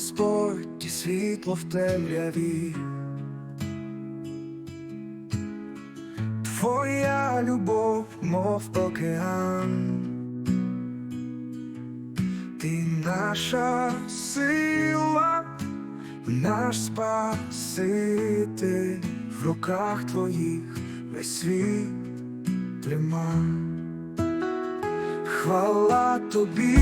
Господь і світло в темряві. Твоя любов, мов океан, ти наша сила, наш спаситель в руках твоїх весь світ трима. Хвала тобі,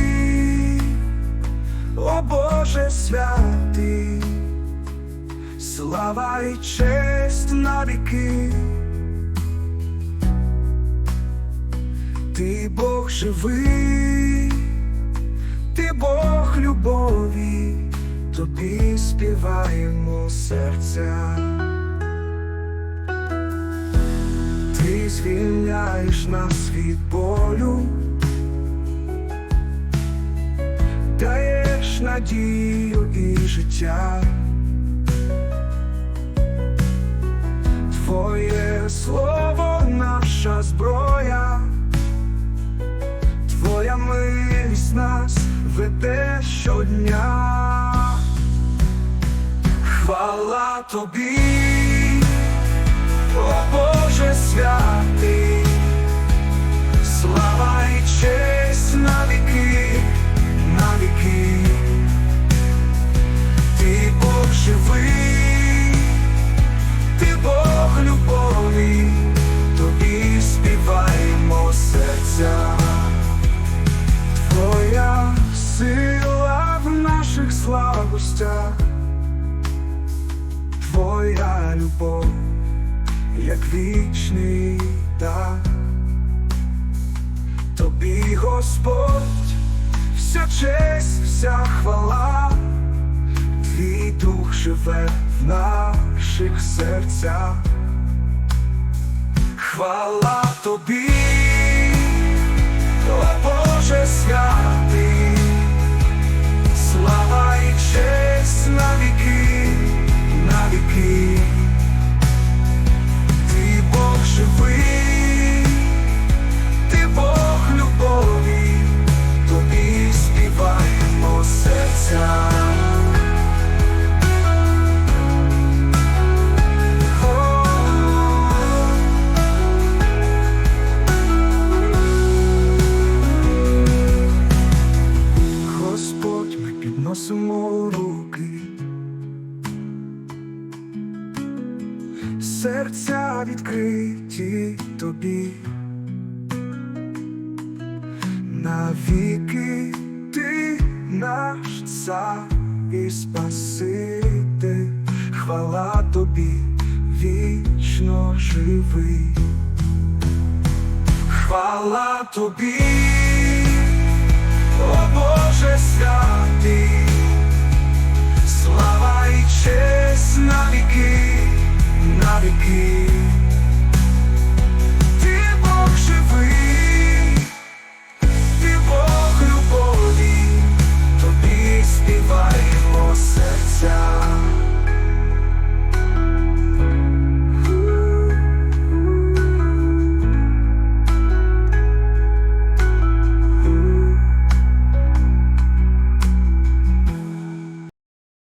о Боже святий, слава і честь на віки. Ти Бог живий, ти Бог любові, тобі співаємо серця. Ти звільняєш нас від болю, даєш надію і життя. Твоє слово наша зброя, Твоя милість нас веде щодня. Хвала тобі, о Боже святий, Твоя любов, як вічний дар. Тобі, Господь, вся честь, вся хвала, Твій дух живе в наших серцях. Хвала тобі, серця відкриті тобі, навіки ти наш цар і спаситель, хвала тобі, вічно живий, хвала тобі. О Боже святий,